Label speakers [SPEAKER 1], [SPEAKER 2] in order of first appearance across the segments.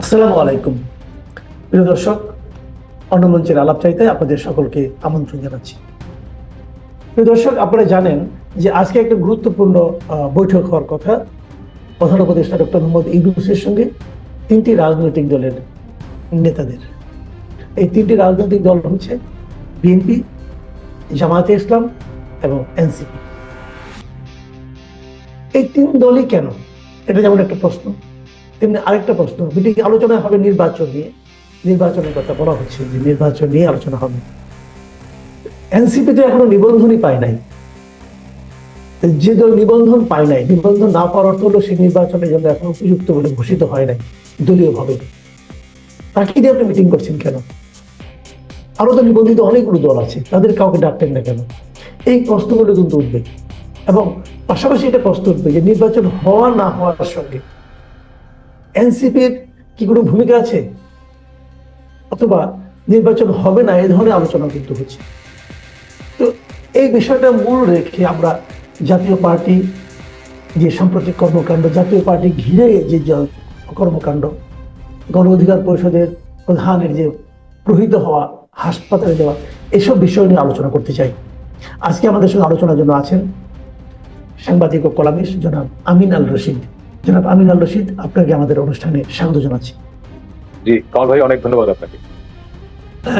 [SPEAKER 1] আসসালামু আলাইকুম। প্রিয় দর্শক অন্য মঞ্চের আলাপ চাইতে আপনাদের সকলকে আমন্ত্রণ জানাচ্ছি। প্রিয় দর্শক, আপনারা জানেন যে আজকে একটা গুরুত্বপূর্ণ বৈঠক হওয়ার কথা। প্রধান উপদেষ্টা ডক্টর মোহাম্মদ ইউনুসের সঙ্গে তিনটি রাজনৈতিক দলের নেতাদের। এই তিনটি রাজনৈতিক দল হচ্ছে বিএনপি, জামায়াতে ইসলাম এবং এনসিপি। এই তিন দলই কেন? এটা যেমন একটা প্রশ্ন। তেমনি আরেকটা প্রশ্ন মিটিং আলোচনা হবে নির্বাচন নিয়ে। নির্বাচনের কথা বলা হচ্ছে যে নির্বাচন নিয়ে আলোচনা হবে। এনসিপি তো এখনও নিবন্ধনই পায় নাই। যে দল নিবন্ধন পায় নাই, নিবন্ধন না পাওয়ার অর্থ হলো সেই নির্বাচনের জন্য এখন উপযুক্ত বলে ঘোষিত হয় নাই দলীয় ভাবে তাকে দিয়ে আপনি মিটিং করছেন কেন? আরও তো নিবন্ধিত অনেকগুলো দল আছে, তাদের কাউকে ডাকতেন না কেন? এই প্রশ্নগুলো কিন্তু উঠবে। এবং পাশাপাশি এটা প্রশ্ন উঠবে যে নির্বাচন হওয়া না হওয়ার সঙ্গে এনসিপির কি কোনো ভূমিকা আছে? অথবা নির্বাচন হবে না এই ধরনের আলোচনা কিন্তু হচ্ছে। তো এই বিষয়টা মূল রেখে আমরা জাতীয় পার্টি যে সাম্প্রতিক কর্মকাণ্ড, জাতীয় পার্টি ঘিরে যে কর্মকাণ্ড, গণ অধিকার পরিষদের প্রধানের যে প্রহিত হওয়া, হাসপাতালে যাওয়া, এসব বিষয় নিয়ে আলোচনা করতে চাই। আজকে আমাদের সঙ্গে আলোচনার জন্য আছেন সাংবাদিক ও কলামিস্ট জনাব আমিন আল রশিদ। জনাব আমিন আল রশিদ আপনাকে আমাদের অনুষ্ঠানে স্বাগত জানাচ্ছি।
[SPEAKER 2] জি কামাল ভাই অনেক ধন্যবাদ আপনাকে।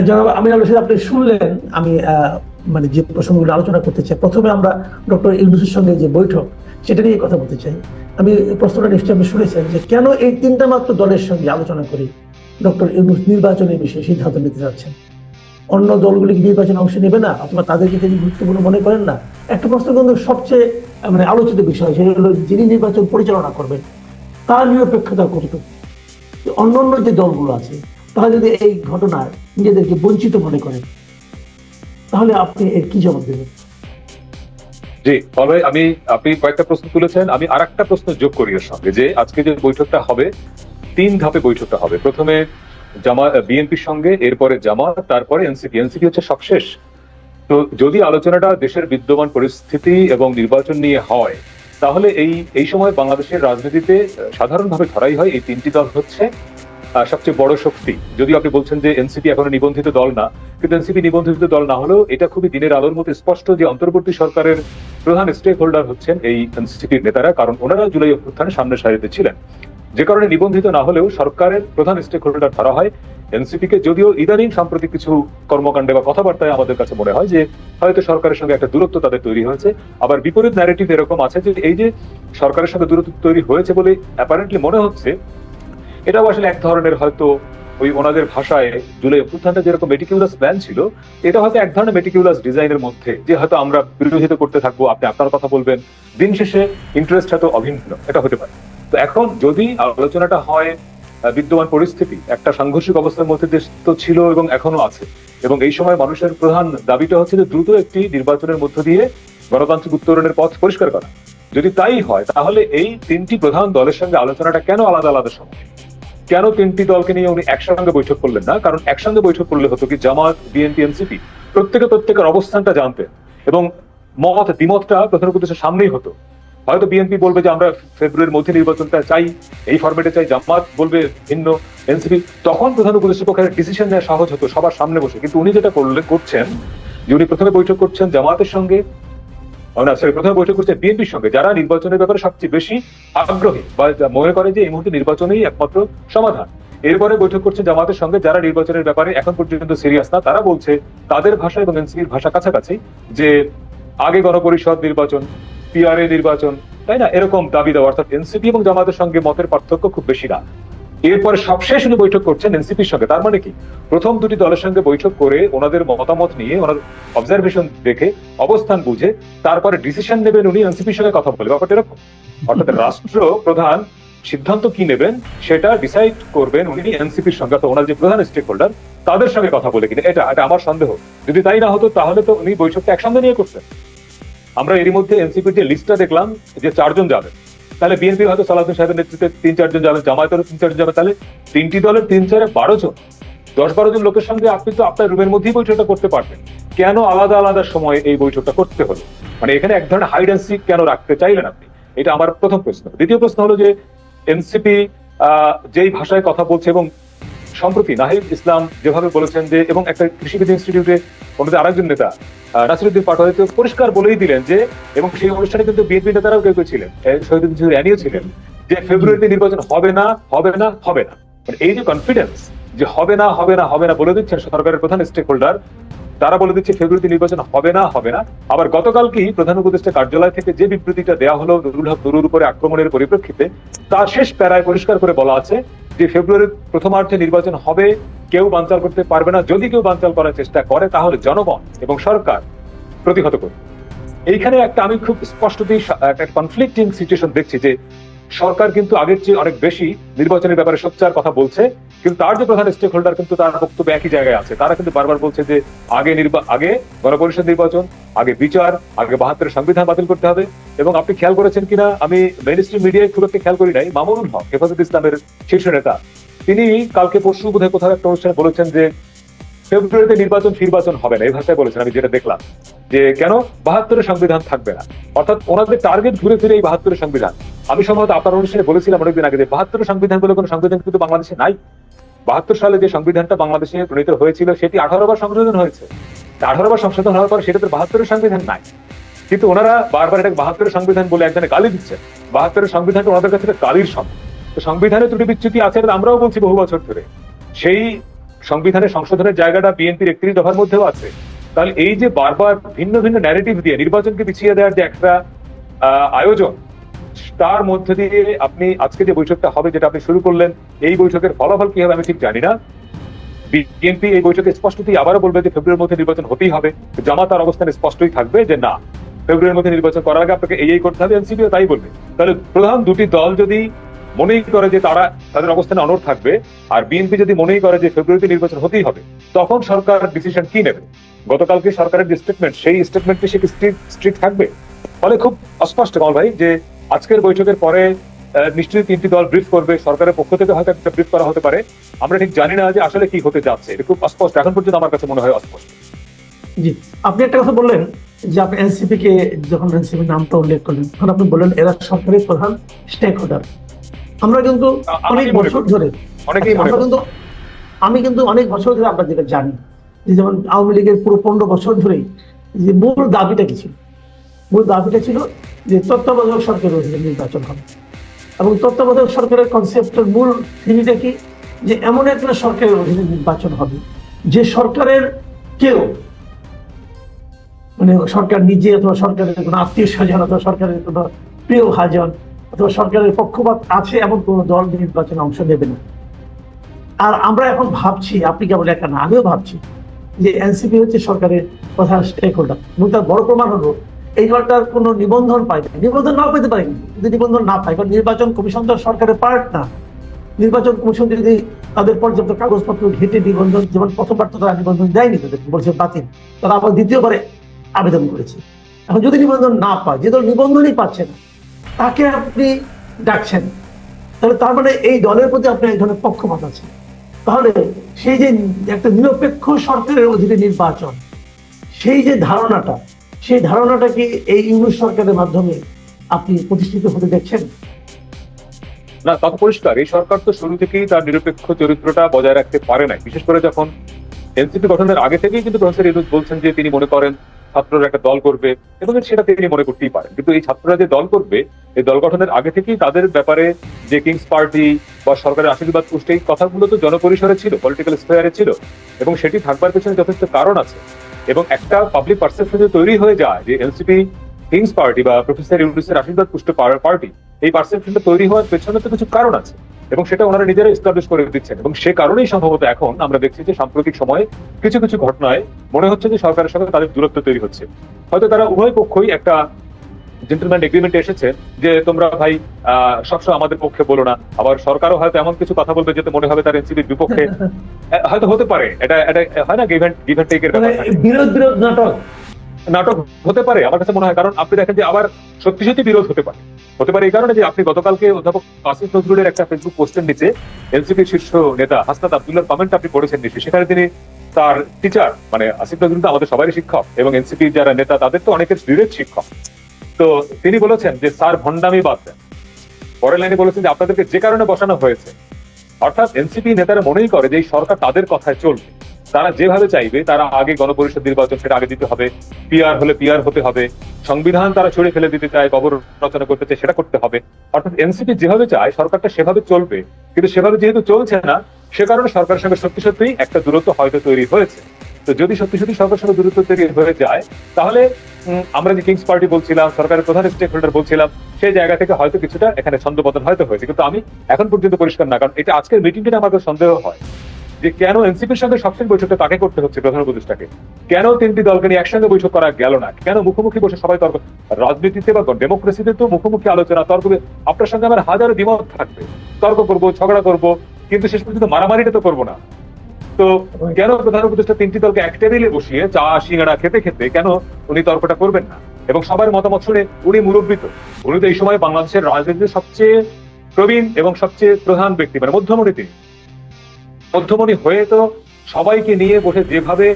[SPEAKER 1] জনাব আমিন আল রশিদ আপনি শুনলেন আমি আহ, মানে যে প্রসঙ্গগুলো আলোচনা করতে চাই। প্রথমে আমরা ডক্টর ইউনুসের সঙ্গে যে বৈঠক সেটা নিয়ে কথা বলতে চাই। আমি প্রশ্নটা নিশ্চয়ই আপনি শুনেছেন যে কেন এই তিনটা মাত্র দলের সঙ্গে আলোচনা করে ডক্টর ইউনুস নির্বাচনের বিষয়ে সিদ্ধান্ত নিতে যাচ্ছেন? অন্য দলগুলি কি নির্বাচনে অংশ নেবে না অথবা তাদেরকে তিনি গুরুত্বপূর্ণ মনে করেন না। একটা প্রশ্ন কিন্তু সবচেয়ে মানে আলোচিত বিষয়, সেটা হলো যিনি নির্বাচন পরিচালনা করবেন, তার নিরপেক্ষতা কতটুকু? অন্য অন্য যে দলগুলো আছে, তারা যদি এই ঘটনায় নিজেদেরকে বঞ্চিত মনে করেন তাহলে আপনি এর কি জবাব দেবেন?
[SPEAKER 2] জি ভাই আমি, আপনি কয়েকটা প্রশ্ন তুলেছেন, আমি আর একটা প্রশ্ন যোগ করি এর সঙ্গে, যে আজকে যে বৈঠকটা হবে, তিন ধাপে বৈঠকটা হবে। প্রথমে জামা বিএনপির সঙ্গে, এরপরে জামাত তারপরে এনসিপি। এনসিপি হচ্ছে সবশেষ। তো যদি আলোচনাটা দেশের বিদ্যমান পরিস্থিতি এবং নির্বাচন নিয়ে হয়, তাহলে এই এই সময় বাংলাদেশের রাজনীতিতে সাধারণভাবে ধরাই হয় এই তিনটি দল হচ্ছে সবচেয়ে বড় শক্তি। যদি আপনি বলছেন যে এনসিপি এখনও নিবন্ধিত দল না, কিন্তু এনসিপি নিবন্ধিত দল না হলেও এটা খুবই দিনের আলোর মতো স্পষ্ট যে অন্তর্বর্তী সরকারের প্রধান স্টেক হোল্ডার হচ্ছেন এই এনসিপির নেতারা, কারণ ওনারা জুলাই অভ্যুত্থানে সামনের সারিতে ছিলেন। যে কারণে নিবন্ধিত না হলেও সরকারের প্রধান স্টেক হোল্ডার ধরা হয়। এনসিপি কে যদিও ইদানিং সাম্প্রতিক কিছু কর্মকাণ্ডে বা কথাবার্তায় আমাদের কাছে মনে হয় যে, হয়তো সরকারের সঙ্গে একটা দূরত্ব তাদের তৈরি হয়েছে। আবার বিপরীত ন্যারেটিভ এরকম আছে যে, এই যে সরকারের সঙ্গে দূরত্ব তৈরি হয়েছে বলে অ্যাপারেন্টলি মনে হচ্ছে, এটাও আসলে এক ধরনের হয়তো ওই ওনাদের ভাষায় জুলাই অভ্যুত্থানটা যেরকম মেটিকিউলাস প্ল্যান ছিল, এটা হয়তো এক ধরনের মেটিকিউলাস ডিজাইনের মধ্যে যে হয়তো আমরা বিরোধিতা করতে থাকব। আপনি আপনার কথা বলবেন, দিন শেষে ইন্টারেস্ট হয়তো অভিন্ন, এটা হতে পারে। তো এখন যদি আলোচনাটা হয় বিদ্যমান পরিস্থিতি, একটা সাংঘর্ষিক অবস্থার মধ্যে দেশ তো ছিল এবং এখনও আছে। এবং এই সময় মানুষের প্রধান দাবিটা হচ্ছে যে দ্রুত একটি নির্বাচনের মধ্য দিয়ে গণতান্ত্রিক উত্তরণের পথ পরিষ্কার করা। যদি তাই হয়, তাহলে এই তিনটি প্রধান দলের সঙ্গে আলোচনাটা কেন আলাদা আলাদা সময় কেন তিনটি দলকে নিয়ে উনি একসঙ্গে বৈঠক করলেন না? কারণ একসঙ্গে বৈঠক করলে হতো কি, জামাত, বিএনপি, এনসিপি, প্রত্যেকে প্রত্যেকের অবস্থানটা জানতেন এবং মত দ্বিমতটা প্রধান উপদেশের সামনেই হতো। হয়তো বিএনপি বলবে যে আমরা ফেব্রুয়ারির মধ্যে নির্বাচনটা চাই, এই ফরম্যাটে চাই, জামাত বলবে ভিন্ন এনসিপি তখন প্রধান উপদেশের পক্ষে ডিসিশন নেওয়া সহজ হতো, সবার সামনে বসে। কিন্তু উনি যেটা করলে, করছেন, যে উনি প্রথমে বৈঠক করছেন জামাতের সঙ্গে প্রথমে বৈঠক করছে বিএনপির সঙ্গে, যারা নির্বাচনের ব্যাপারে সবচেয়ে বেশি আগ্রহী বা মনে করে যে এই মুহূর্তে নির্বাচনেই একমাত্র সমাধান। এরপরে বৈঠক করছে জামাতের সঙ্গে, যারা নির্বাচনের ব্যাপারে এখন পর্যন্ত সিরিয়াস না, তারা বলছে তাদের ভাষা এবং এনসিপির ভাষা কাছাকাছি, যে আগে গণপরিষদ নির্বাচন পিআরএ নির্বাচন, তাই না? এরকম দাবি দেওয়া, অর্থাৎ এনসিপি এবং জামাতের সঙ্গে মতের পার্থক্য খুব বেশি না। এরপরে সবশেষ উনি বৈঠক করছেন এনসিপির সঙ্গে, তার মানে কি? প্রথম দুটি দলের সঙ্গে বৈঠক করে ওনাদের মতামত নিয়ে, ওনার অবজারভেশন দেখে, অবস্থান বুঝে, তারপরে ডিসিশন নেবেন উনি এনসিপির সঙ্গে কথা বলে। ব্যাপারটা এরকম। অর্থাৎ রাষ্ট্র প্রধান সিদ্ধান্ত কি নেবেন, সেটা ডিসাইড করবেন উনি এনসিপির সঙ্গে, অর্থাৎ ওনার যে প্রধান স্টেক হোল্ডার তাদের সঙ্গে কথা বলে কিনা। এটা এটা আমার সন্দেহ। যদি তাই না হতো, তাহলে তো উনি বৈঠকটা একসঙ্গে নিয়ে করতেন। আমরা এরই মধ্যে এনসিপির যে লিস্টটা দেখলাম যে চারজন যাবেন তাহলে বিএনপি হয়তো সালাউদ্দিন সাহেবের নেতৃত্বে তিন চারজন যাবেন জামায়াতেরও তিন চারজন যাবেন তাহলে তিনটি দলের তিন চারে বারো জন, দশ বারো জন লোকের সঙ্গে আপনি তো আপনার রুমের মধ্যেই বৈঠকটা করতে পারবেন। কেন আলাদা আলাদা সময়ে এই বৈঠকটা করতে হলো? মানে এখানে এক ধরনের হাইড অ্যান্ড সিক কেন রাখতে চাইলেন আপনি? এটা আমার প্রথম প্রশ্ন। দ্বিতীয় প্রশ্ন হলো যে এনসিপি যেই ভাষায় কথা বলছে এবং সম্প্রতি নাহিদ ইসলাম যেভাবে বলেছেন যে, এবং একটা কৃষিবিদ ইনস্টিটিউটে ওনাদের আরেকজন নেতা নাসিরুদ্দিন তো পরিষ্কার বলেই দিলেন যে, এবং সেই অনুষ্ঠানে কিন্তু বিএনপি নেতারাও কেউ কেউ ছিলেন। শহীদুদ্দিন চৌধুরী ছিলেন যে ফেব্রুয়ারিতে নির্বাচন হবে না হবে না হবে না। মানে এই যে কনফিডেন্স যে হবে না হবে না হবে না বলে দিচ্ছেন সরকারের প্রধান স্টেক হোল্ডার তারা বলে দিচ্ছে ফেব্রুয়ারিতে নির্বাচন হবে না হবে না। আবার গতকালকেই প্রধান উপদেষ্টা কার্যালয় থেকে যে বিবৃতিটা দেওয়া হলো নুরুল হক নুরুর উপরে আক্রমণের পরিপ্রেক্ষিতে তার শেষ প্যারায় পরিষ্কার করে বলা আছে যে ফেব্রুয়ারির প্রথমার্ধে নির্বাচন হবে, কেউ বানচাল করতে পারবে না। যদি কেউ বানচাল করার চেষ্টা করে, তাহলে জনগণ এবং সরকার প্রতিহত করবে। এইখানে একটা আমি খুব স্পষ্টতই একটা কনফ্লিক্টিং সিচুয়েশন দেখছি যে সরকার কিন্তু আগের চেয়ে অনেক বেশি নির্বাচনের ব্যাপারে সোচ্চার কথা বলছে। কিন্তু তার যে প্রধান স্টেক হোল্ডার কিন্তু তার বক্তব্য একই জায়গায় আছে। তারা কিন্তু বারবার বলছে যে আগে আগে গণপরিষদ নির্বাচন, আগে বিচার, আগে বাহাত্তরের সংবিধান বাতিল করতে হবে। এবং আপনি খেয়াল করেছেন কিনা? আমি মেন স্ট্রিম মিডিয়ায় খুব একটা খেয়াল করি নাই। মামুনুল হক, হেফাজত ইসলামের শীর্ষ নেতা, তিনি কালকে পরশু বোধহয় কোথাও একটা অনুষ্ঠানে বলেছেন যে, ফেব্রুয়ারিতে নির্বাচন ফিরবাচন হবে না। এই ভাষায় বলেছেন, আমি যেটা দেখলাম। যে কেন? বাহাত্তরের সংবিধান থাকবে না। অর্থাৎ ওনাদের টার্গেট ঘুরে ফিরে এই বাহাত্তরের সংবিধান। আমি সম্ভবত আপনার অনুষ্ঠানে বলেছিলাম অনেকদিন আগে যে, বাহাত্তরের সংবিধান বলে কোনো সংবিধান কিন্তু বাংলাদেশে নাই। বাহাত্তর সালে যে সংবিধানটা বাংলাদেশে প্রণীত হয়েছিল, সেটি আঠারো বার সংশোধন হয়েছে। আঠারো বার সংশোধন হওয়ার পর সেটা তো বাহাত্তরের সংবিধান নাই। কিন্তু ওনারা বারবার এটাকে বাহাত্তরের সংবিধান বলে একজনে গালি দিচ্ছেন। বাহাত্তরের সংবিধানটা ওনাদের কাছে গালির তো সংবিধানে ত্রুটি বিচ্যুতি আছে আমরাও বলছি বহু বছর ধরে। সেই সংবিধানের সংশোধনের জায়গাটা বিএনপির একত্রিশ দফার মধ্যেও আছে। তাহলে এই যে বারবার ভিন্ন ভিন্ন ন্যারেটিভ দিয়ে নির্বাচনকে পিছিয়ে দেওয়ার যে একটা আয়োজন তার মধ্যে দিয়ে আপনি আজকে যে বৈঠকটা হবে যেটা আপনি শুরু করলেন, এই বৈঠকের ফলাফল কি হবে আমি ঠিক জানি না। বিএনপি এই বৈঠকে স্পষ্টতই আবারও বলবে যে ফেব্রুয়ারির মধ্যে নির্বাচন হতেই হবে। জামা তার অবস্থানে স্পষ্টই থাকবে যে না, ফেব্রুয়ারির মধ্যে নির্বাচন করার আগে আপনাকে এই এই করতে হবে এনসিপিও তাই বলবে। তাহলে প্রধান দুটি দল যদি মনেই করে যে তারা তাদের অবস্থানে অনড় থাকবে, আর বিএনপি যদি মনেই করে যে ফেব্রুয়ারিতে নির্বাচন হতেই হবে, তখন সরকার ডিসিশন কি নেবে? গতকালকে সরকারের যে স্টেটমেন্ট সেই স্টেটমেন্টে সে স্ট্রিক্ট থাকবে? ফলে খুব অস্পষ্ট কমল ভাই যে আজকের বৈঠকের পরে নিশ্চয়ই তিনটি দল ব্রিফ করবে সরকারের পক্ষ থেকে হয়তো একটা ব্রিফ করা হতে পারে। আমরা ঠিক জানি না যে আসলে কি হতে যাচ্ছে। এটা খুব অস্পষ্ট। এখন পর্যন্ত আমার কাছে মনে হয় অস্পষ্ট।
[SPEAKER 1] জি আপনি একটা কথা বললেন যে আপনি এনসিপি কে যখন এনসিপি নামটা উল্লেখ করলেন তখন আপনি বললেন এরা সরকারের প্রধান স্টেক হোল্ডার আমরা কিন্তু অনেক বছর ধরে
[SPEAKER 2] মনে
[SPEAKER 1] আমরা কিন্তু আমি কিন্তু অনেক বছর ধরে আমরা যেটা জানি যেমন আওয়ামী লীগের পুরো পনেরো বছর ধরেই যে মূল দাবিটা কি ছিল? মূল দাবিটা ছিল যে তত্ত্বাবধায়ক সরকারের অধীনে নির্বাচন হবে। এবং তত্ত্বাবধায়ক সরকারের কনসেপ্টের মূল থিমিটা কি? যে এমন একটা সরকারের অধীনে নির্বাচন হবে, যে সরকারের কেউ মানে সরকার নিজে অথবা সরকারের কোনো আত্মীয় স্বজন অথবা সরকারের কোনো প্রিয় ভাজন অথবা সরকারের পক্ষপাত আছে এমন কোনো দল নির্বাচনে অংশ নেবে না। আর আমরা এখন ভাবছি, আপনি কেবল একা না, আমিও ভাবছি যে এনসিপি হচ্ছে সরকারের প্রধান স্টেক হোল্ডার এবং তার বড় প্রমাণ হলো এই দলটার কোনো নিবন্ধন পায় না নিবন্ধন নাও পেতে পারে যদি নিবন্ধন না পায়, কারণ নির্বাচন কমিশন তো সরকারের পার্ট না। নির্বাচন কমিশন যদি তাদের পর্যাপ্ত কাগজপত্র, ঘেটে নিবন্ধন, যেমন প্রথমবার তো তারা নিবন্ধন দেয়নি তাদের বলছে বাতিল, তারা আবার দ্বিতীয়বারে আবেদন করেছে। এখন যদি নিবন্ধন না পায়, যে দল নিবন্ধনই পাচ্ছে না, তাকে আপনি ডাকছেন, তাহলে তার মানে এই দলের প্রতি আপনার এক ধরনের পক্ষপাত আছে। তাহলে সেই যে একটা নিরপেক্ষ সরকারের অধীনে নির্বাচন, সেই যে ধারণাটা সেই ধারণাটা কি এই ইংলিশ সরকারের মাধ্যমে আপনি প্রতিষ্ঠিত হতে দেখছেন?
[SPEAKER 2] না তা পরিষ্কার। এই সরকার তো শুরু থেকেই তার নিরপেক্ষ চরিত্রটা বজায় রাখতে পারে নাই। বিশেষ করে যখন এনসিপি গঠনের আগে থেকেই কিন্তু প্রফেসর ইউনুস বলছেন যে তিনি মনে করেন ছাত্ররা একটা দল করবে, এবং সেটা তিনি মনে করতেই পারেন। কিন্তু এই ছাত্ররা যে দল করবে, এই দল গঠনের আগে থেকেই তাদের ব্যাপারে যে কিংস পার্টি বা সরকারের আশীর্বাদ পুষ্ট, এই কথাগুলো তো জনপরিসরে ছিল পলিটিক্যাল স্পেয়ারে ছিল, এবং সেটি থাকবার পেছনে যথেষ্ট কারণ আছে। এবং একটা পাবলিক পারসেপশন তৈরি হয়ে যায় যে এনসিপি কিংস পার্টি বা প্রফেসর ইউনুসের আশীর্বাদ পুষ্ট পার্টি এই পারসেপশনটা তৈরি হওয়ার পেছনে তো কিছু কারণ আছে। এবং সেটা ওনারা নিজেরা এস্টাবলিশ করে দিচ্ছেন। এবং সে কারণেই সম্ভবত এখন আমরা দেখছি যে সাম্প্রতিক সময়ে কিছু কিছু ঘটনায় মনে হচ্ছে যে সরকারের সঙ্গে তাদের দূরত্ব তৈরি হচ্ছে। হয়তো তারা উভয় পক্ষই একটা জেন্টলম্যান এগ্রিমেন্ট এসেছে যে তোমরা ভাই আহ, সবসময় আমাদের পক্ষে বলো না। আবার সরকারও হয়তো এমন কিছু কথা বলবে যেতে মনে হবে তার এনসিপির বিপক্ষে। হয়তো হতে পারে। এটা এটা হয় না গিভেন গিভেন টেকের ব্যাপার
[SPEAKER 1] বিরোধ বিরোধ নাটক
[SPEAKER 2] নাটক হতে পারে আমার কাছে মনে হয়, কারণ আপনি দেখেন যে আবার সত্যি সত্যি বিরোধ হতে পারে। হতে পারে এই কারণে যে আপনি গতকালকে অধ্যাপক আসিফ নজরুলের একটা ফেসবুক পোস্টের নিচে এনসিপির শীর্ষ নেতা হাসনাত আব্দুল্লাহর কমেন্ট আপনি পড়েছেন নিশ্চয়ই। সেখানে তিনি তার টিচার মানে আসিফ নজরুল তো আমাদের সবারই শিক্ষক এবং এনসিপির যারা নেতা, তাদের তো অনেকের ডিরেক্ট শিক্ষক। তো তিনি বলেছেন যে, স্যার, ভণ্ডামি বাদ দেন। পরের লাইনে বলেছেন যে, আপনাদেরকে যে কারণে বসানো হয়েছে অর্থাৎ এনসিপি নেতারা মনেই করে যে সরকার তাদের কথায় চলবে। তারা যেভাবে চাইবে, তারা আগে গণপরিষদ নির্বাচন সেটা আগে দিতে হবে, পিআর হলে পিআর হতে হবে, সংবিধান তারা ছড়ে ফেলে দিতে চায় গবর রচনা করতে চায়, সেটা করতে হবে। অর্থাৎ এনসিপি যেভাবে চায়, সরকারটা সেভাবে চলবে। কিন্তু সেভাবে যেহেতু চলছে না, সে কারণে সরকারের সঙ্গে সত্যি সত্যিই একটা দূরত্ব হয়তো তৈরি হয়েছে। তো যদি সত্যি সত্যি সরকারের সঙ্গে দূরত্ব তৈরি হয়ে যায়, তাহলে আমরা যে কিংস পার্টি বলছিলাম, সরকারের প্রধান স্টেক হোল্ডার বলছিলাম, সেই জায়গা থেকে হয়তো কিছুটা এখানে ছন্দপতন হয়তো হয়েছে। কিন্তু আমি এখন পর্যন্ত পরিষ্কার না, কারণ এটা আজকের মিটিংটা আমাদের সন্দেহ হয়। যে কেন এনসিপির সঙ্গে সবচেয়ে বৈঠকটা তাকে করতে হচ্ছে প্রধান উপদেষ্টাকে? কেন তিনটি দলকে নিয়ে একসঙ্গে বৈঠক করা গেল না? কেন মুখোমুখি বসে সবাই তর্ক রাজনীতিতে বা ডেমোক্রেসিতে তো মুখোমুখি আলোচনা, তর্ক আপনার সঙ্গে আমার হাজারো দ্বিমত থাকবে। তর্ক করব, ঝগড়া করব, কিন্তু শেষ পর্যন্ত মারামারিটা তো করব না। তো কেন প্রধান উপদেষ্টা তিনটি দলকে এক টেবিলে বসিয়ে চা সিঙ্গাড়া খেতে খেতে কেন উনি তর্কটা করবেন না? এবং সবার মতামত শুনে উনি মুরব্বী তো। উনি তো এই সময় বাংলাদেশের রাজনীতির সবচেয়ে প্রবীণ এবং সবচেয়ে প্রধান ব্যক্তি মানে মধ্যমণি তিনি। মধ্যমণি হয়ে তো সবাইকে নিয়ে বসে যেভাবে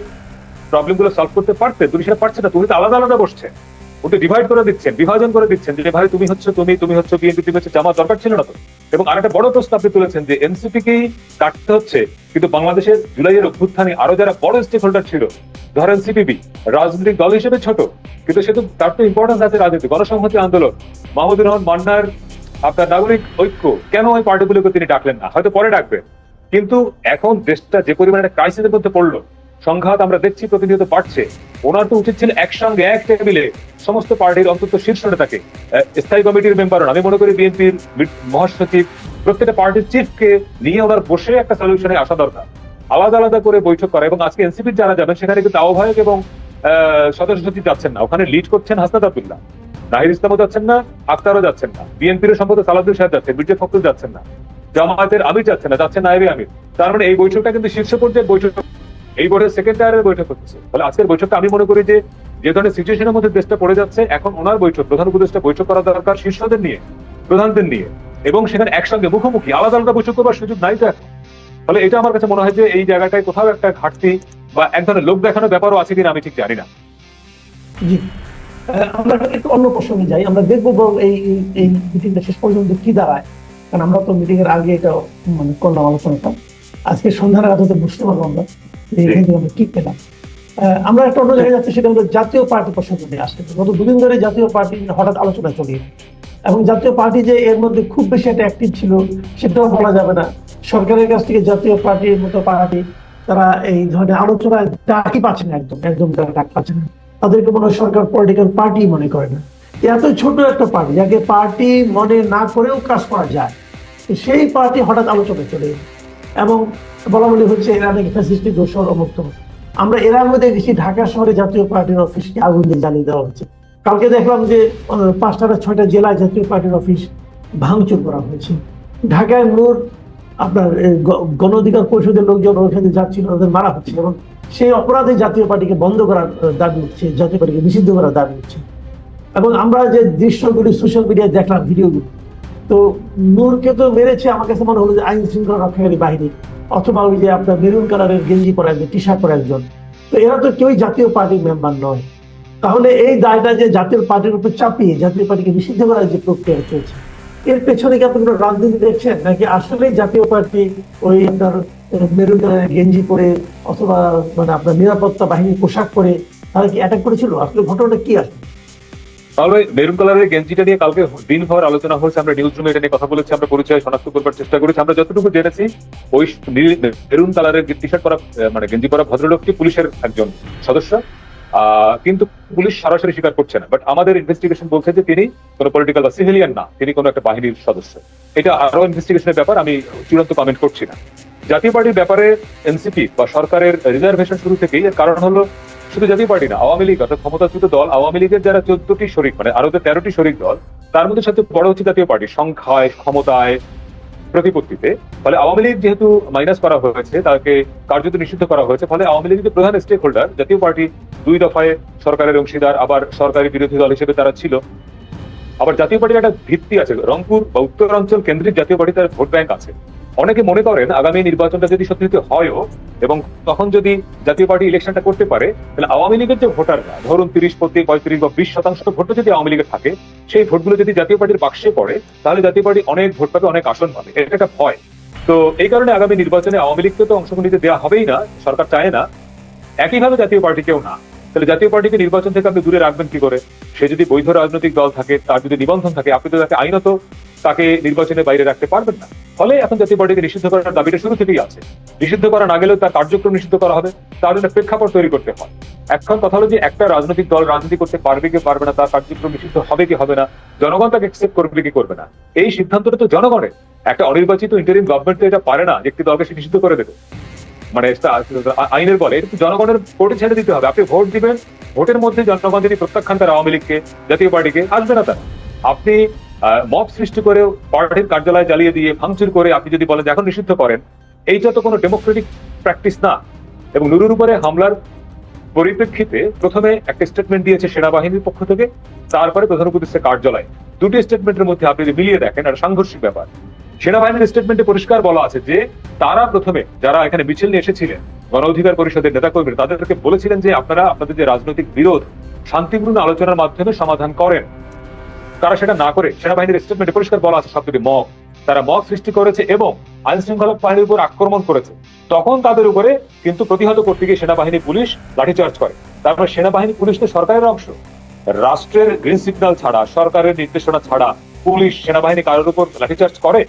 [SPEAKER 2] প্রবলেমগুলো সলভ করতে পারতে তুমি সেটা পারছে না তুমি তো আলাদা আলাদা বসছেন। ওটা ডিভাইড করে দিচ্ছেন, বিভাজন করে দিচ্ছেন যে, ভাই, তুমি হচ্ছে তুমি তুমি হচ্ছে বিএনপি তুমি হচ্ছে জামা দরকার ছিল না তো। এবং আরেকটা বড় প্রশ্ন আপনি তুলেছেন যে এনসিপি কেই কাটতে হচ্ছে? কিন্তু বাংলাদেশের জুলাইয়ের অভ্যুত্থানে আরও যারা বড় স্টেক হোল্ডার ছিল ধরেন সিপিবি রাজনৈতিক দল হিসেবে ছোট, কিন্তু সে তো তার তো ইম্পর্টেন্স আছে রাজনীতি গণসংহতি আন্দোলন, মাহমুদুর রহমান মান্নার আপনার নাগরিক ঐক্য, কেন ওই পার্টিগুলোকে তিনি ডাকলেন না? হয়তো পরে ডাকবেন কিন্তু এখন দেশটা যে পরিমাণে একটা ক্রাইসিসের মধ্যে পড়ল সংঘাত আমরা দেখছি, প্রতিনিয়ত বাড়ছে। ওনার তো উচিত ছিল একসঙ্গে, এক টেবিলে সমস্ত পার্টির অন্তত শীর্ষ নেতাকে। স্থায়ী কমিটির মেম্বার আমি মনে করি বিএনপির মহাসচিব, প্রত্যেকটা পার্টির চিফকে নিয়ে ওনার বসে একটা সলিউশনে আসা দরকার। আলাদা আলাদা করে বৈঠক করা এবং আজকে এনসিপির যারা যাবেন, সেখানে কিন্তু আহ্বায়ক এবং সদস্য সচিব যাচ্ছেন না। ওখানে লিড করছেন হাসনাত আব্দুল্লাহ। নাহির ইসলামও যাচ্ছেন না আক্তারও যাচ্ছেন না। বিএনপির সম্পদ সালাদুল সাহেব যাচ্ছেন, মির্জা ফখরুল যাচ্ছেন না। জামায়াতের আমির যাচ্ছেন না, যাচ্ছেন নাইবে আমির। তার মানে এই বৈঠকটা কিন্তু শীর্ষ পর্যায়ের বৈঠক। এই বোর্ডের সেকেন্ড টায়ারের বৈঠক হচ্ছে। ফলে আজকের বৈঠকটা আমি মনে করি যে যে ধরনের সিচুয়েশনের মধ্যে দেশটা পড়ে যাচ্ছে, এখন ওনার বৈঠক, প্রধান উপদেষ্টা বৈঠক করা দরকার শীর্ষদের নিয়ে, প্রধানদের নিয়ে। এবং সেখানে একসঙ্গে মুখোমুখি, আলাদা আলাদা বৈঠক করবার সুযোগ নাই তো এখন। ফলে এটা আমার কাছে মনে হয় যে, এই জায়গাটায় কোথাও একটা ঘাটতি বা এক ধরনের লোক দেখানোর ব্যাপারও আছে কিনা আমি ঠিক জানি না।
[SPEAKER 1] জি। আমরা একটু অন্য প্রসঙ্গে যাই। আমরা দেখব বরং এই, এই- মিটিংটা শেষ পর্যন্ত কি দাঁড়ায়। কারণ আমরা তো মিটিং এর আগে এটা মানে করলাম, আলোচনাটা। আজকে সন্ধ্যার আগে বুঝতে পারব আমরা। এখান থেকে আমরা কি পেলাম আমরা একটা অন্য জায়গায় যাচ্ছি সেটা হলো জাতীয় পার্টি প্রসঙ্গ নিয়ে আসছে। গত দুদিন ধরে জাতীয় পার্টি হঠাৎ আলোচনা চলে এলো। এবং জাতীয় পার্টি যে এর মধ্যে খুব বেশি একটা অ্যাক্টিভ ছিল সেটাও বলা যাবে না। সরকারের কাছ থেকে জাতীয় পার্টির মতো পার্টি তারা এই ধরনের আলোচনায় ডাকি পাচ্ছে না একদম একদম তারা ডাক পাচ্ছে না। তাদেরকে মনে হয় সরকার পলিটিক্যাল পার্টি মনে করে না। এত ছোট একটা পার্টি যাকে পার্টি মনে না করেও কাজ করা যায় সেই পার্টি হঠাৎ আলোচনায় চলে এলো। এবং বলা বলি হচ্ছে এরা নাকি ফ্যাসিস্টি দোষর অমুক্ত। আমরা এর মধ্যে দেখি ঢাকা শহরে জাতীয় পার্টির অফিসকে আগুন দিয়ে জ্বালিয়ে দেওয়া হচ্ছে। কালকে দেখলাম যে পাঁচটা না ছয়টা জেলায় জাতীয় পার্টির অফিস ভাঙচুর করা হয়েছে। ঢাকায় নূর আপনার গণ অধিকার পরিষদের লোকজন ওখানে যাচ্ছিল ওদের মারা হচ্ছে এবং সেই অপরাধে জাতীয় পার্টিকে বন্ধ করার দাবি উঠছে, জাতীয় পার্টিকে নিষিদ্ধ করার দাবি উঠছে। এবং আমরা যে দৃশ্যগুলি সোশ্যাল মিডিয়ায় দেখলাম ভিডিওগুলো তো নূরকে তো মেরেছে, আমার কাছে মনে হলো যে আইন শৃঙ্খলা রক্ষাকারী বাহিনী, অথবা ওই যে আপনার মেরুন কালারের গেঞ্জি পরা একজন টি শার্ট পরা একজন। তো এরা তো কেউই জাতীয় পার্টির মেম্বার নয়। তাহলে এই দায়টা যে জাতীয় পার্টির উপর চাপিয়ে জাতীয় পার্টিকে নিষিদ্ধ করার যে প্রক্রিয়া চলছে, এর পেছনে কি আপনি রাজনীতি দেখছেন? নাকি আসলেই জাতীয় পার্টি ওই আপনার মেরুন কালারের গেঞ্জি পরে, অথবা মানে আপনার নিরাপত্তা বাহিনীর পোশাক পরে, তারা কি অ্যাটাক করেছিল? আসলে ঘটনাটা কি আসলে?
[SPEAKER 2] তাহলে মেরুন কালারের গেঞ্জিটা নিয়ে কালকে দিনভর আলোচনা হয়েছে আমরা নিউজ রুমে এটা নিয়ে কথা বলেছি, আমরা পরিচয় শনাক্ত করবার চেষ্টা করেছি, আমরা যতটুকু জেনেছি, ওই মেরুন কালারের টি শার্ট পরা মানে গেঞ্জি পরা ভদ্রলোকটি পুলিশের একজন সদস্য। কিন্তু পুলিশ সরাসরি স্বীকার করছে না বাট আমাদের ইনভেস্টিগেশন বলছে যে তিনি কোনো পলিটিক্যাল বা সিভিলিয়ান না, তিনি কোনো একটা বাহিনীর সদস্য। এটা আরও ইনভেস্টিগেশনের ব্যাপার, আমি চূড়ান্ত কমেন্ট করছি না। জাতীয় পার্টির ব্যাপারে এনসিপি বা সরকারের রিজার্ভেশন শুরু থেকেই, এর কারণ হলো শুধু জাতীয় পার্টি না, আওয়ামী লীগ অর্থাৎ ক্ষমতাচ্যুত দল, আওয়ামী লীগের যারা চোদ্দটি শরিক মানে আরও যে তেরোটি শরিক দল, তার মধ্যে সবচেয়ে বড় হচ্ছে জাতীয় পার্টি। সংখ্যায়, ক্ষমতায়, প্রতিপত্তিতে। ফলে আওয়ামী লীগ যেহেতু মাইনাস করা হয়েছে, তাকে কার্যত নিষিদ্ধ করা হয়েছে, ফলে আওয়ামী লীগের প্রধান স্টেক হোল্ডার জাতীয় পার্টি দুই দফায় সরকারের অংশীদার, আবার সরকারি বিরোধী দল হিসেবে তারা ছিল। আবার জাতীয় পার্টির একটা ভিত্তি আছে, রংপুর বা উত্তরাঞ্চল কেন্দ্রিক জাতীয় পার্টি তার ভোট ব্যাংক আছে। অনেকে মনে করেন আগামী নির্বাচনটা যদি সত্যি হয়ও এবং তখন যদি জাতীয় পার্টি ইলেকশনটা করতে পারে, তাহলে আওয়ামী লীগের যে ভোটাররা, ধরুন তিরিশ প্রতি পঁয়ত্রিশ বা বিশ শতাংশ ভোটও যদি আওয়ামী লীগের থাকে, সেই ভোটগুলো যদি জাতীয় পার্টির বাক্সে পড়ে, তাহলে জাতীয় পার্টি অনেক ভোট পাবে, অনেক আসন পাবে। এটা একটা ভয়। তো এই কারণে আগামী নির্বাচনে আওয়ামী লীগকে তো অংশগ্রহণ নিতে দেওয়া হবেই না, সরকার চায় না। একইভাবে জাতীয় পার্টিকেও না। তাহলে জাতীয় পার্টিকে নির্বাচন থেকে আপনি দূরে রাখবেন কি করে? সে যদি বৈধ রাজনৈতিক দল থাকে, তার যদি নিবন্ধন থাকে, আপনি তো তাকে আইনত তাকে নির্বাচনের বাইরে রাখতে পারবেন না। ফলে এখন জাতীয় পার্টিকে নিষিদ্ধ করার দাবিটা শুরু থেকেই আছে। নিষিদ্ধ করা না গেলেও তার কার্যক্রম নিষিদ্ধ করা হবে, তার জন্য প্রেক্ষাপট তৈরি করতে হয়। এখন কথা হলো যে একটা রাজনৈতিক দল রাজনীতি করতে পারবে কি পারবে না, তার কার্যক্রম নিষিদ্ধ হবে কি হবে না, জনগণ তাকে একসেপ্ট করবে কি করবে না। এই সিদ্ধান্তটা তো জনগণের। একটা অনির্বাচিত ইন্টারিম গভর্নমেন্ট তো এটা পারে না, যে একটি দলকে সে নিষিদ্ধ করে দেবে। মানে আইনের বলে এটা জনগণের ভোটে ছেড়ে দিতে হবে। আপনি ভোট দিবেন, ভোটের মধ্যে জনগণ যদি প্রত্যাখ্যান করে আওয়ামী লীগকে, জাতীয় পার্টিকে, আসবে না তারা। আপনি মব সৃষ্টি করে পার্টির কার্যালয় জ্বালিয়ে দিয়ে, ভাঙচুর করে আপনি যদি বলেন এখন নিষিদ্ধ করেন, এইটা তো কোনো ডেমোক্রেটিক প্র্যাকটিস না। এবং নুরুর উপরে হামলার পরিপ্রেক্ষিতে প্রথমে একটা স্টেটমেন্ট দিয়েছে সেনাবাহিনীর পক্ষ থেকে, তারপরে প্রধান উপদেষ্টা কার্যালয়। দুটি স্টেটমেন্টের মধ্যে আপনি যদি মিলিয়ে দেখেন একটা সাংঘর্ষিক ব্যাপার। সেনাবাহিনীর স্টেটমেন্টে পরিষ্কার বলা আছে যে, তারা প্রথমে যারা এখানে মিছিল নিয়ে এসেছিলেন, গণ অধিকার পরিষদের নেতা কর্মীরা তাদেরকে বলেছিলেন যে, আপনারা আপনাদের যে রাজনৈতিক বিরোধ, শান্তিপূর্ণ আলোচনার মাধ্যমে সমাধান করেন। তারা সেটা না করে সেনাবাহিনীর স্টেটমেন্টে পরিষ্কার বলা আছে শব্দটি মগ। তারা মগ সৃষ্টি করেছে এবং আইন শৃঙ্খলা বাহিনীর উপর আক্রমণ করেছে। তখন তাদের উপরে কিন্তু প্রতিহত করতে গিয়ে সেনাবাহিনী পুলিশ লাঠিচার্জ করে। তারপরে সেনাবাহিনী পুলিশ তো সরকারের অংশ। রাষ্ট্রের গ্রিন সিগন্যাল ছাড়া, সরকারের নির্দেশনা ছাড়া পুলিশ সেনাবাহিনী কারোর উপর লাঠিচার্জ করে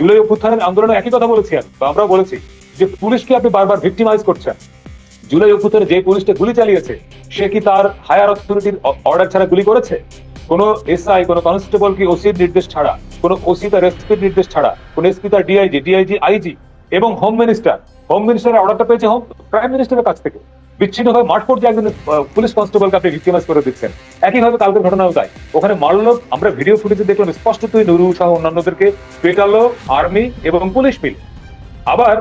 [SPEAKER 2] জুলাই অভ্যুত্থানের আন্দোলনে একই কথা বলেছি আমি, বা আমরাও বলেছি যে পুলিশকে আপনি বারবার ভিক্টিমাইজ করছেন। জুলাই অভ্যুত্থানে যে পুলিশটা গুলি চালিয়েছে, সে কি তার হায়ার অথরিটির অর্ডার ছাড়া গুলি করেছে? কোন এসআই কোন কনস্টেবল কি ওসির নির্দেশ ছাড়া, কোন ওসি তার এসপির নির্দেশ ছাড়া, কোন এসপি তার ডিআইজি ডিআইজি আইজি এবং হোম মিনিস্টার হোম মিনিস্টারের অর্ডারটা পেয়েছে হোম প্রাইম মিনিস্টারের কাছ থেকে। বিচ্ছিন্নভাবে মাঠ পর্যায়ে একজন পুলিশ কনস্টেবলকে আপনি ভিক্টিমাইজ করে দিচ্ছেন। একইভাবে কালকের ঘটনাও তাই। ওখানে মারলো, আমরা ভিডিও ফুটেজে দেখলাম, স্পষ্টতই নুরু সহ অন্যান্যদেরকে পেটালো আর্মি এবং পুলিশ মিল। আবার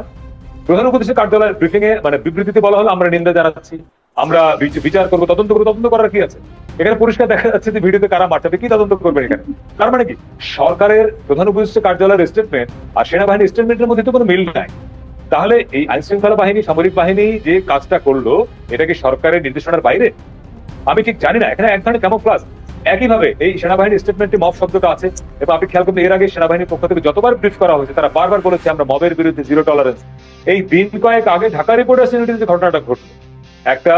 [SPEAKER 2] প্রধান উপদেশের কার্যালয়ের ব্রিফিং এ মানে বিবৃতিতে বলা হলো, আমরা নিন্দা জানাচ্ছি, আমরা বিচার করব, তদন্ত করব, তদন্ত করার কি আছে? এখানে পরিষ্কার দেখা যাচ্ছে যে ভিডিওতে কারা মারতে কি তদন্ত করবেন এখানে? তার মানে কি? সরকারের প্রধান উপদেষ্টা কার্যালয়ের স্টেটমেন্ট আর সেনাবাহিনীর স্টেটমেন্টের মধ্যে তো কোনো মিল নাই। তাহলে এই আইন শৃঙ্খলা বাহিনী, সামরিক বাহিনী যে কাজটা করল, এটা কি সরকারের নির্দেশনার বাইরে? আমি ঠিক জানি না, এখানে এক ধরনের কেমন প্লাস একইভাবে এই সেনাবাহিনীর স্টেটমেন্টে মব শব্দটা আছে। এবং আপনি খেয়াল করবেন এর আগে সেনাবাহিনীর পক্ষ থেকে যতবার ব্রিফ করা হয়েছে, তারা বারবার বলেছে আমরা মবের বিরুদ্ধে জিরো টলারেন্স এই দিন কয়েক আগে ঢাকা রিপোর্টার্স ইউনিটিতে যে ঘটনাটা ঘটলো, একটা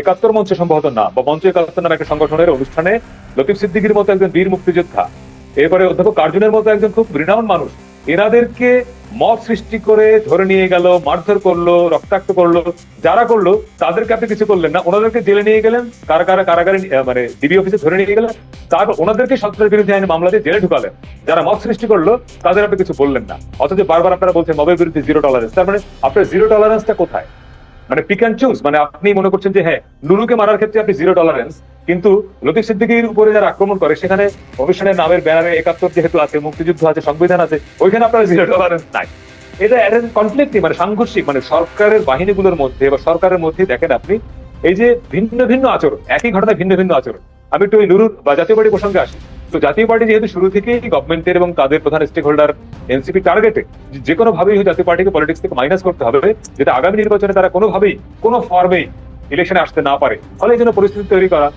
[SPEAKER 2] একাত্তর মঞ্চ সম্ভবত না, বা মঞ্চ একাত্তর নামে একটা সংগঠনের অনুষ্ঠানে লতিফ সিদ্দিকির মতো একজন বীর মুক্তিযোদ্ধা, এরপরে অধ্যাপক কার্জুনের মতো একজন খুব রিনাউন মানুষ এনাদেরকে মব সৃষ্টি করে ধরে নিয়ে গেল, মারধর করল, রক্তাক্ত করল, যারা করল, তাদেরকে আপনি কিছু করলেন না। ওনাদেরকে জেলে নিয়ে গেলেন, কারা কারা কারাগারে মানে ডিবি অফিসে ধরে নিয়ে গেলেন তারপর ওনাদেরকে সন্ত্রাস বিরোধী আইনে মামলা দিয়ে জেলে ঢুকালেন। যারা মব সৃষ্টি করল, তাদের আপনি কিছু বললেন না। অথচ বারবার আপনারা বলছেন মবের বিরুদ্ধে জিরো টলারেন্স তার মানে আপনার জিরো টলারেন্সটা কোথায়? মানে পিক অ্যান্ড চুজ মানে আপনি মনে করছেন যে হ্যাঁ নুরুকে মারার ক্ষেত্রে আপনি জিরো টলারেন্স কিন্তু লতিফ সিদ্দিকির উপরে যারা আক্রমণ করে, সেখানে অনুষ্ঠানের নামের ব্যানারে একাত্তর যেহেতু আছে, মুক্তিযুদ্ধ আছে, সংবিধান আছে, ওইখানে আপনার জিরো টলারেন্স নাই। এটা কনফ্লিক্ট মানে সাংঘর্ষিক মানে সরকারের বাহিনীগুলোর মধ্যে বা সরকারের মধ্যে দেখেন আপনি, এই যে ভিন্ন ভিন্ন আচরণ, একই ঘটনা ভিন্ন ভিন্ন আচরণ। আমি একটু ওই নুরুর বা জাতীয় পার্টি প্রসঙ্গে আসি। তো জাতীয় পার্টি যেহেতু শুরু থেকেই গভর্নমেন্টের এবং তাদের প্রধান স্টেক হোল্ডার এনসিপি টার্গেটে যে কোনো ভাবেই জাতীয় পার্টিকে পলিটিক্স থেকে মাইনাস করতে হবে, যেটা আগামী নির্বাচনে তারা কোনোভাবেই, কোনো ফর্মেই ইলেকশনে আসতে না পারে। ফলে এই জন্য পরিস্থিতি তৈরি করা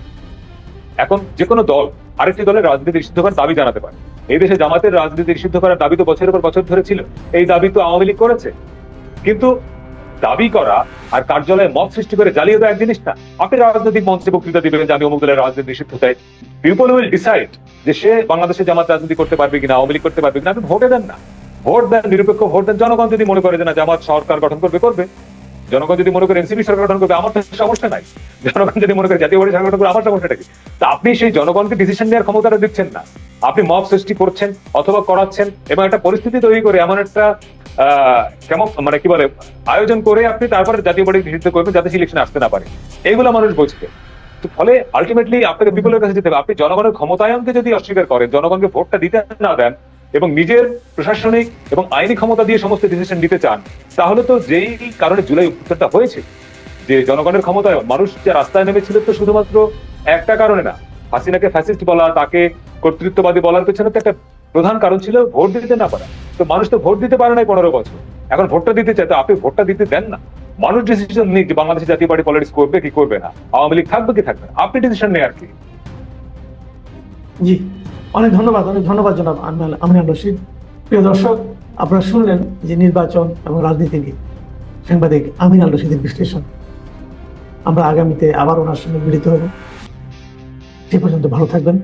[SPEAKER 2] এখন যে কোনো দল আরেকটি দলের রাজনীতি নিষিদ্ধ করার দাবি জানাতে পারে। এই দেশে জামাতের রাজনীতি নিষিদ্ধ করার দাবি তো বছরের পর বছর ধরে ছিল। এই দাবি তো আওয়ামী লীগ করেছে। কিন্তু দাবি করা আর কার্যালয়ে মত সৃষ্টি করে জ্বালিয়ে দেওয়া এক জিনিস না। আপনি রাজনৈতিক মঞ্চে বক্তৃতা দিবেন যে আমি অমুক দলের রাজনীতি নিষিদ্ধ চাই। পিপল উইল ডিসাইড যে সে বাংলাদেশে জামাত রাজনীতি করতে পারবে কিনা, আওয়ামী লীগ করতে পারবে কিনা। আপনি ভোটে দেন না। ভোট দেন, নিরপেক্ষ ভোট দেন। জনগণ যদি মনে করে যে না, জামাত সরকার গঠন করবে করবে। জনগণ যদি মনে করে এনসিপি সরকার গঠন করবে আমার সমস্যা নাই। জনগণ যদি মনে করে জাতীয় পার্টি সরকার গঠন করবে আমার সমস্যাটা কি? তা আপনি সেই জনগণকে ডিসিশন নেওয়ার ক্ষমতাটা দিচ্ছেন না। আপনি মব সৃষ্টি করছেন অথবা করাচ্ছেন এবং একটা পরিস্থিতি তৈরি করে এমন একটা আহ, মানে কি বলে আয়োজন করে আপনি তারপরে জাতীয় পার্টি নিষিদ্ধ করবেন যাতে ইলেকশন আসতে না পারে। এইগুলো মানুষ বুঝবে। ফলে আলটিমেটলি আপনাকে বিপুলের কাছে যেতে হবে। আপনি জনগণের ক্ষমতায়নকে যদি অস্বীকার করেন জনগণকে ভোটটা দিতে না দেন এবং নিজের প্রশাসনিক এবং আইনি ক্ষমতা দিয়ে সমস্ত ডিসিশন নিতে চান, তাহলে তো যেই কারণে জুলাই উত্তরটা হয়েছে, যে জনগণের ক্ষমতায়ন মানুষ যে রাস্তায় নেমেছিল তো শুধুমাত্র একটা কারণে না। হাসিনাকে ফ্যাসিস্ট বলা, তাকে কর্তৃত্ববাদী বলার পেছনে তো একটা প্রধান কারণ ছিল ভোট দিতে না পারা। তো মানুষ তো ভোট দিতে পারে নাই পনেরো বছর। এখন ভোটটা দিতে চায়, তো আপনি ভোটটা দিতে দেন না। মানুষ ডিসিশন নিক যে বাংলাদেশের জাতীয় পার্টি পলিটিক্স করবে কি করবে না। আওয়ামী লীগ থাকবে কি থাকবে আপনি ডিসিশন নেই আর কি?
[SPEAKER 1] জি। অনেক ধন্যবাদ অনেক ধন্যবাদ জনাব আমিনাল- রশিদ। প্রিয় দর্শক, আপনারা শুনলেন যে নির্বাচন এবং রাজনীতি নিয়ে সাংবাদিক আমিনাল রশিদের বিশ্লেষণ। আমরা আগামীতে আবার ওনার সঙ্গে মিলিত হব। সে পর্যন্ত ভালো থাকবেন।